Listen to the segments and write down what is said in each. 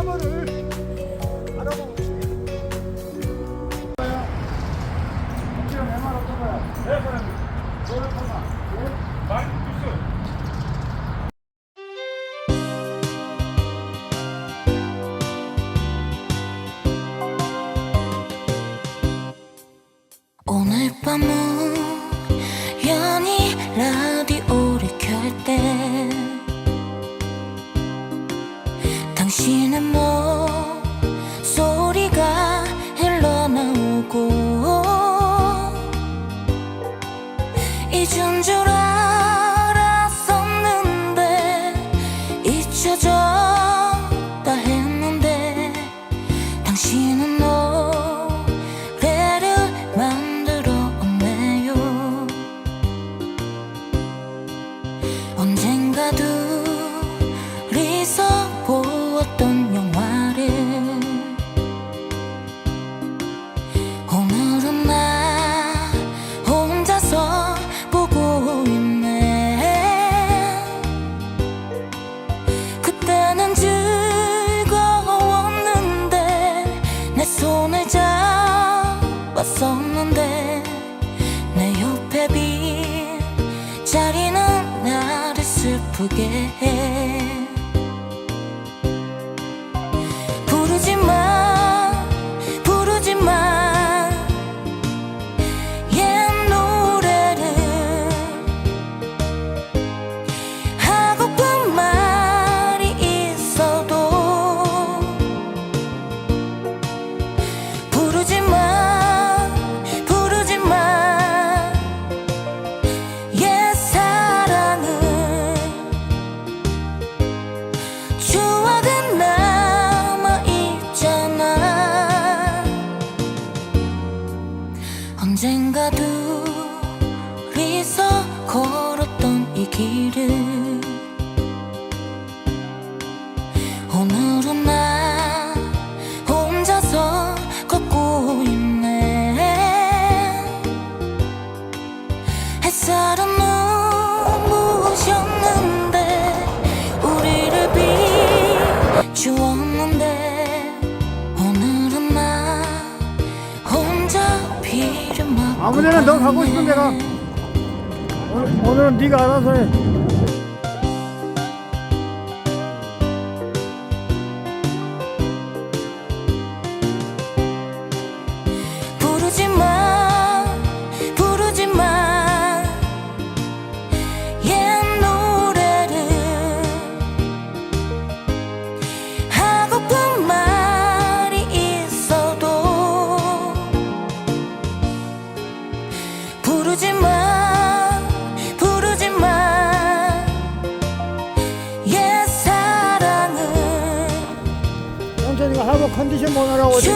Amor. 자리는 나를 슬프게 해. 걸었던 이 길을 오늘은 나 혼자서 걷고 있네. 햇살은 눈부셨는데 우리를 비추었는데 오늘은 나 혼자 비를 맞고 아무데나 너 가고 싶은 데가. 오늘은 네가 알아서 해. 부르지 마. 你先不能让我知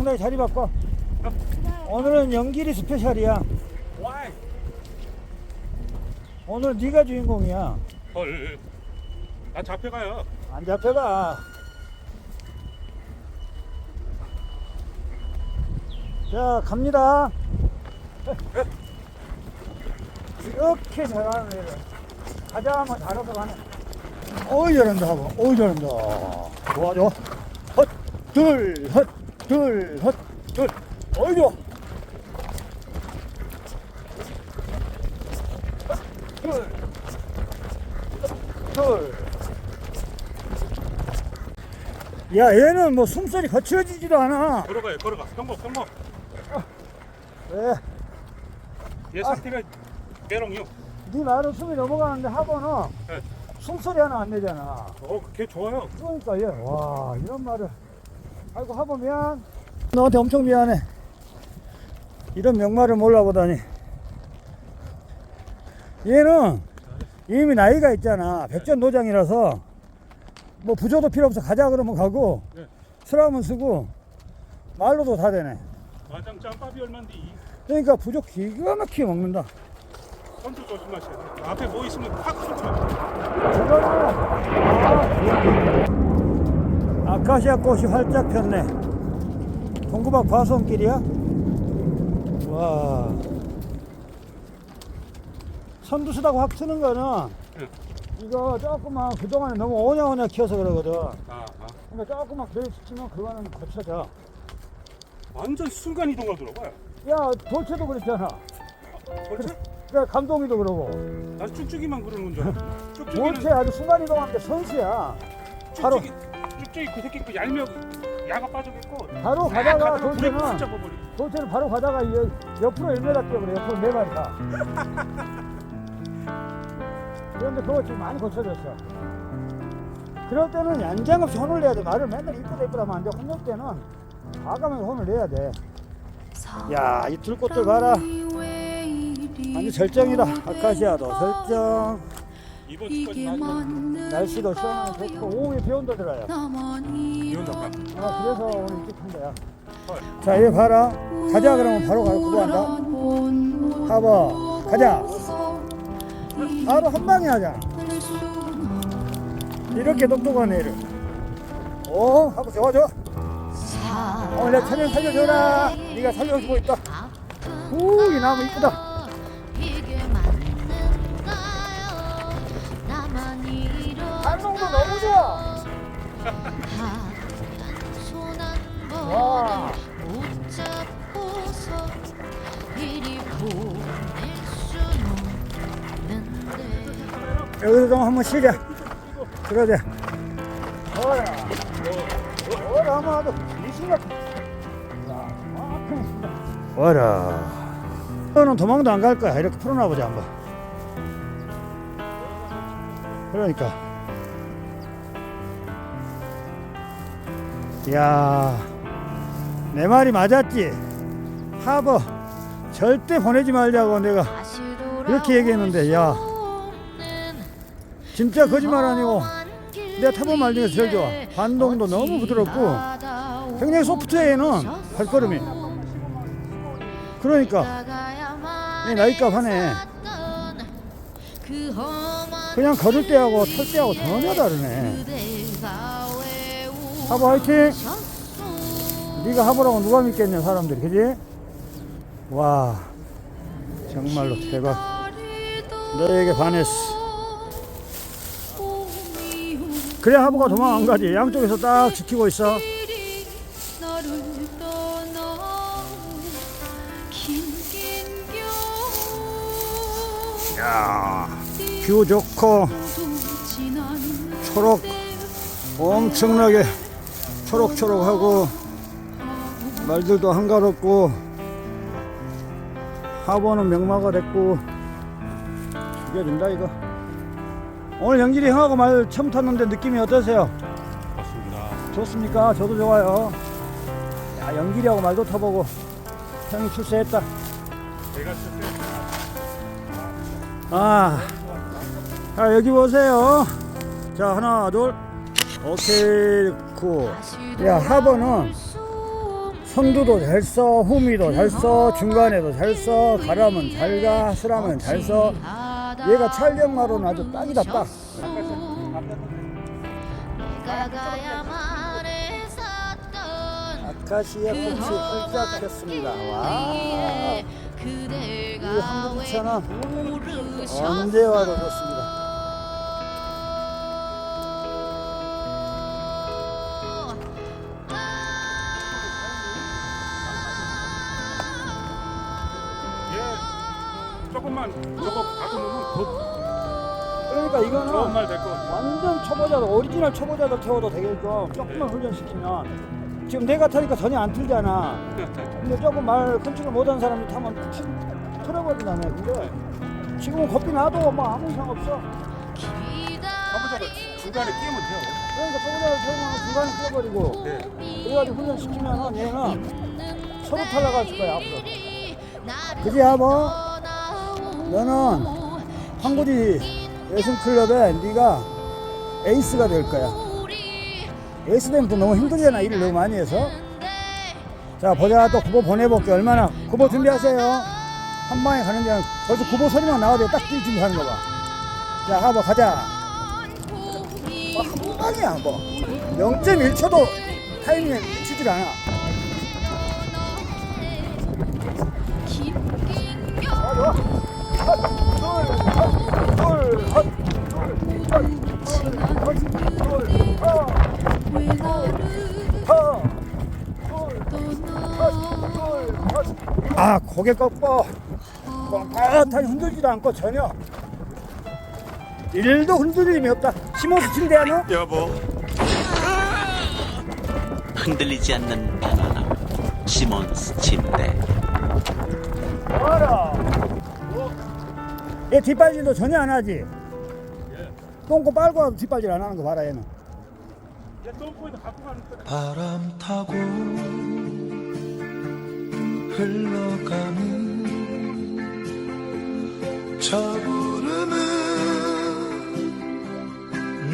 양다리 자리 바꿔. 오늘은 연길이 스페셜이야. 와이. 오늘 네가 주인공이야. 헐. 나 잡혀가요. 안 잡혀가. 자, 갑니다. 이렇게 잘하는 애를 가자 하면 잘해서 가네. 어이, 잘한다. 어이, 잘한다. 좋아, 좋아. 헛, 둘, 헛, 둘, 헛, 둘. 어이, 좋아. 헛, 둘, 둘. 야 얘는 뭐 숨소리 거칠어지지도 않아 걸어가요. 걸어가. 평범 평범. 왜? 얘 상태가 메롱이요. 네 말은 숨이 넘어가는데 하고는 네. 숨소리 하나 안 내잖아 어, 걔 좋아요. 그러니까 얘 와 이런 말을 아이고 하고 미안 너한테 엄청 미안해 이런 명말을 몰라보다니 얘는 이미 나이가 있잖아 백전 노장이라서 뭐 부조도 필요 없어 가자 그러면 가고 네. 쓰라면 쓰고 말로도 다 되네 마장 짬밥이 얼만디. 그러니까 부족 기가 막히게 먹는다 선두 조심하셔야 돼. 앞에 뭐 있으면 확 쏘지 마. 이거는 아, 아카시아 꽃이 활짝 폈네. 동구박 과수원길이야? 와. 선두 쓰다고 확 트는 거는 응. 이거 조금만 그동안에 너무 오냐오냐 키워서 그러거든. 아, 아. 그러니까 조금만 치면 그거는 고쳐져. 완전 순간 이동하더라고요. 야, 돌체도 그랬잖아. 벌써? 그래, 감동이도 그러고. 나 쭉쭉이만 그러는 줄 알아. 쭉쭉이는 돌체 아주 순간 이동하는데 선수야. 바로- 쭉쭉이 쭉쭉이 그 새끼 그 얄미워. 야가 빠져겠고. 바로 가다가 불에 돌체는 푹 잡아버리. 돌체는 바로 가다가 이 옆으로 1m 뛰어버려 옆으로 네 마리 가. 그런데 그거 지금 많이 고쳐졌어. 그럴 때는 연장 없이 혼을 내야 돼. 말을 맨날 이쁘다 이쁘다 하면 안 돼. 혼낼 때는 과감하게 혼을 내야 돼 야 이 들꽃들 봐라. 완전 절정이다 아카시아도 절정 이번 주까지 마지막. 날씨도 시원하고 좋고. 오후에 비 온다더라요. 비 온다. 봐. 아 그래서 오늘 일찍 한 거야. 헐. 자얘 봐라. 가자 그러면 바로 가고 한다. 봐봐. 가자. 바로 한 방에 하자. 이렇게 똑똑한 애를. 오 하고 좋아 좋아 오늘 내 천연 살려줘라. 네가 살려주고 있다. 우이 나무 이쁘다 와 여기서 좀 한번 쉬자. 그러자. 어라 미친 같아 어라. 너는 도망도 안 갈 거야. 이렇게 풀어놔 보자 한번. 그러니까. 야 내 말이 맞았지? 하버 절대 보내지 말자고 내가 이렇게 얘기했는데 야. 진짜 거짓말 아니고 내가 타본 말 중에서 제일 좋아. 반동도 너무 부드럽고 굉장히 소프트해는. 발걸음이. 그러니까 이 나이값 하네. 그냥 걸을 때하고 탈 때하고 전혀 다르네. 하버 화이팅 네가 하버라고 누가 믿겠냐 사람들이. 그지? 와 정말로 대박. 너에게 반했어. 그래 하버가 도망 안 가지. 양쪽에서 딱 지키고 있어. 야 뷰 좋고 초록 엄청나게 초록초록하고 말들도 한가롭고 하버는 명마가 됐고 죽여준다 이거 오늘 영길이 형하고 말 처음 탔는데 느낌이 어떠세요? 맞습니다. 좋습니까? 저도 좋아요 야 영길이하고 말도 타보고 형이 출세했다. 내가 실수 아, 자 여기 보세요. 자 하나 둘, 오케이 굿. 야 하버는 선두도 잘 써, 후미도 잘 써, 중간에도 잘 써, 가라면 잘 가, 쓰라면 잘 써. 얘가 촬영마로는 아주 딱이다 딱. 아카시아 꽃이 활짝 폈습니다. 와, 이 한국 차는 언제 와도 좋습니다. 초보자들 오리지널 초보자들 태워도 되게끔 조금만 훈련시키면. 지금 내가 타니까 전혀 안 틀잖아. 근데 조금 말 컨트롤 못하는 사람이 타면 치- 틀어버린다네 근데. 지금은 겁이 나도 뭐 아무 이상 없어. 초보자들 중간에 끼면 돼요. 그러니까 초보자들 태우면 중간에 뛰어버리고. 네. 그래가지고 훈련시키면은 얘는 서로 탈락할 거야 앞으로. 그지 아버 너는 한국이 예술클럽에 네가 에이스가 될 거야. 에이스 되면 또 너무 힘들잖아. 일을 너무 많이 해서. 자 보자. 또 구보 보내볼게. 얼마나 구보 준비하세요? 한 방에 가는 게 아니라 벌써 구보 소리만 나와도 딱뛸 준비하는 거 봐자 하버 가자. 어, 한 방이야 뭐 0.1초도 타이밍에 치질 않아 아 고개 꺾고. 뻣뻣하니 흔들지도 않고 전혀. 일도 흔들림이 없다. 침대야 너? 여보. 흔들리지 않는 편안함 시몬스 침대. 알아 얘 뒷발질도 전혀 안 하지? 똥꼬 빨고 와도 뒷발질 안 하는 거 봐라 얘는. 얘 똥꼬에도 갖고 가는 거야. 바람 타고 흘러가는 저 구름은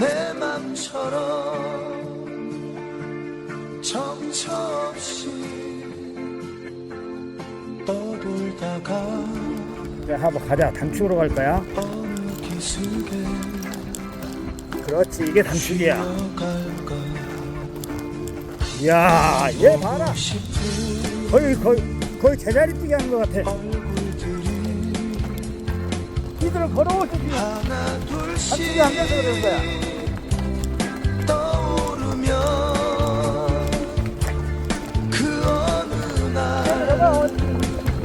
내 맘처럼 정처 없이 떠돌다가 야 한번 가자. 단축으로 갈 거야. 그렇지 이게 단축이야. 이야 얘 봐라. 거의 거의 거의 제자리 뛰기 하는 것 같아. 이들은 단축이 안 돼서 그러는 거야.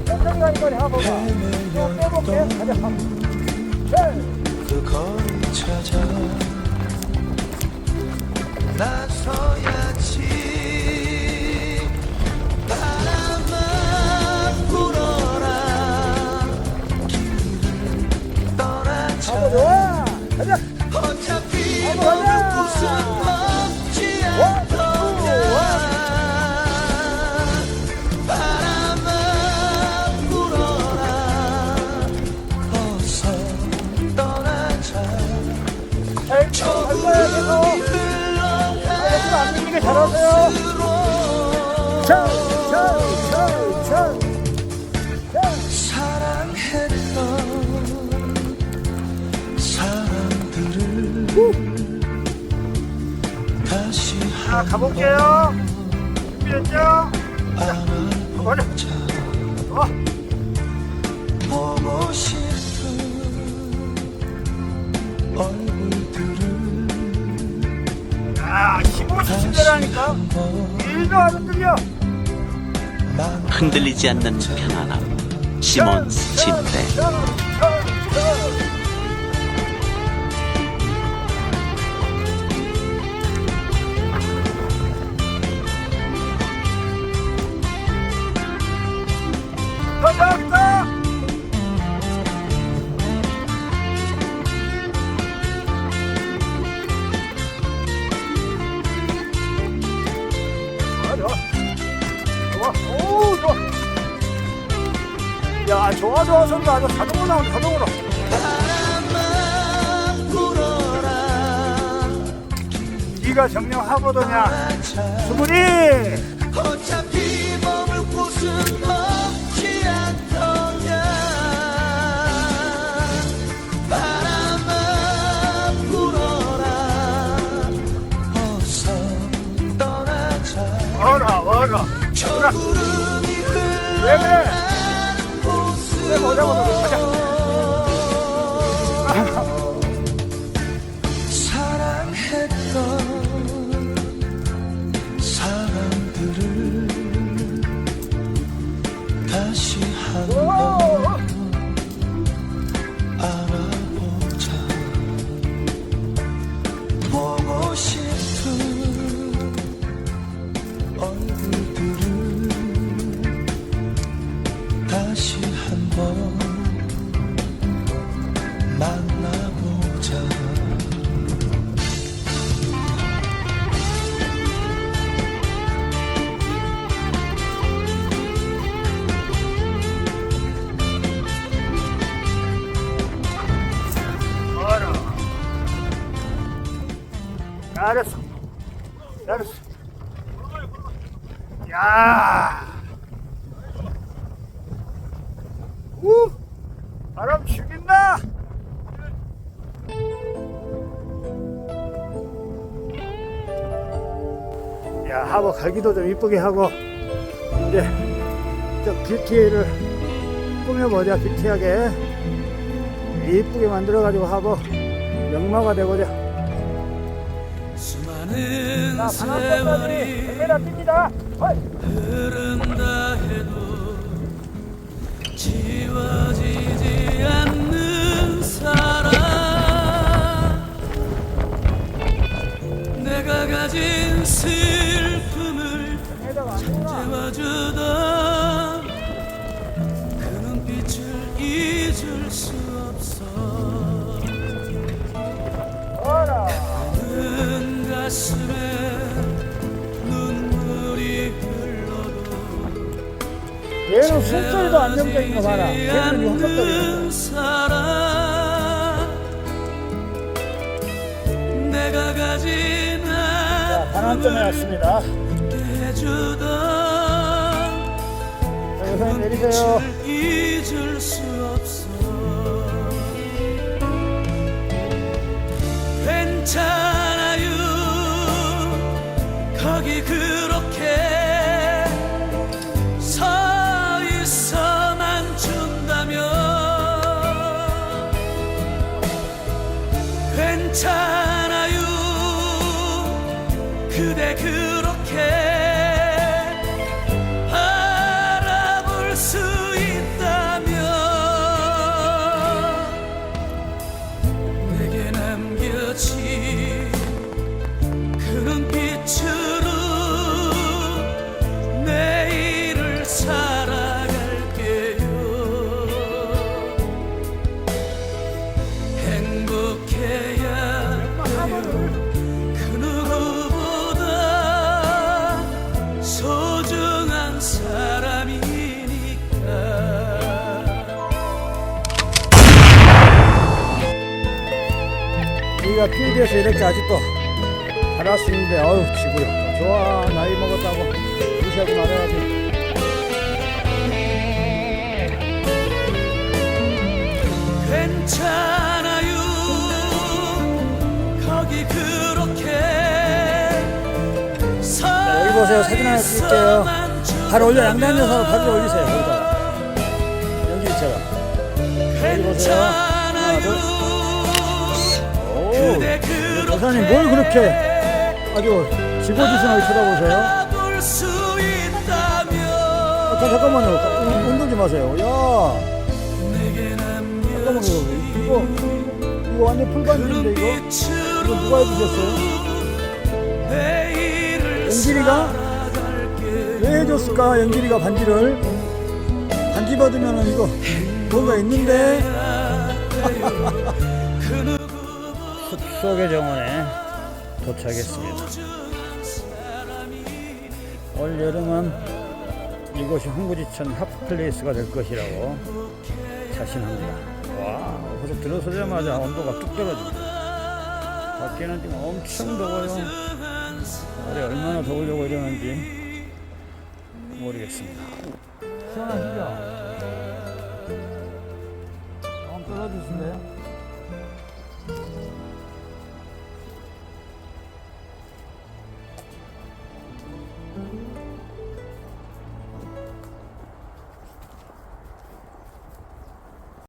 천천히 가는 거리 한번 봐. 좀 빼볼게 가자. 그 거리 찾아 나서 사랑했던 사람들을 자 가볼게요. 준비됐죠? 어. 보고 싶은 얼굴들을 야 15초 다시 침대라니까. 한번 일도 안 흔들려. 만 흔들리지 않는 편안함. 시몬스 침대 좋아 좋아 아주 자동으로 나온다 자동으로. 네가 정령하거든야 수문이! 어차피 머물 곳은 없지 않더냐. 바람아 불어라. 어서 떠나자. 와라 와라. 저 구름이 왜 그래 곳으로 잘했어. 잘했어. 야. 우! 바람 죽인다. 야 하고 갈기도 좀 이쁘게 하고. 이제 저 뷰티를 꾸며보자 뷰티하게. 이쁘게 만들어가지고 하고 영마가 되고자 자 바람꽃까지 카메라 뜁니다 어이. 흐른다 해도 지워 숨소리도 안정적인 거 봐라 걔는 자, 반환점에 왔습니다. 자, 여기서 내리세요. 괜찮아요 거기 그 필드에서 이렇게 아직도 있는데 어우 지구요 좋아. 나이 먹었다고 무시하지 말아야지. 괜찮아요. 거기 그렇게 자, 여기 보세요. 사진 하나 찍을게요. 발 올려 앉아서 발을 올리세요 여기다 연기처럼 여기 보세요. 하나 둘 오 그대 여사님 뭘 그렇게 아주 집어주시나게 쳐다보세요? 아, 자, 잠깐만요. 운- 운동 좀 하세요. 야. 잠깐만요. 이거 이거 완전 풀반지인데 이거? 이거 누가 해주셨어요? 연길이가? 왜 해줬을까? 연길이가 반지를? 반지 받으면 이거 뭔가 있는데 숲속의 정원에 도착했습니다 올 여름은 이곳이 홍구지천 핫플레이스가 될 것이라고 자신합니다. 와, 벌써 들어서자마자 온도가 뚝 떨어집니다. 밖에는 지금 엄청 더워요. 아래 얼마나 더우려고 이러는지 모르겠습니다. 시원하시죠? 좀 떨어지신데요?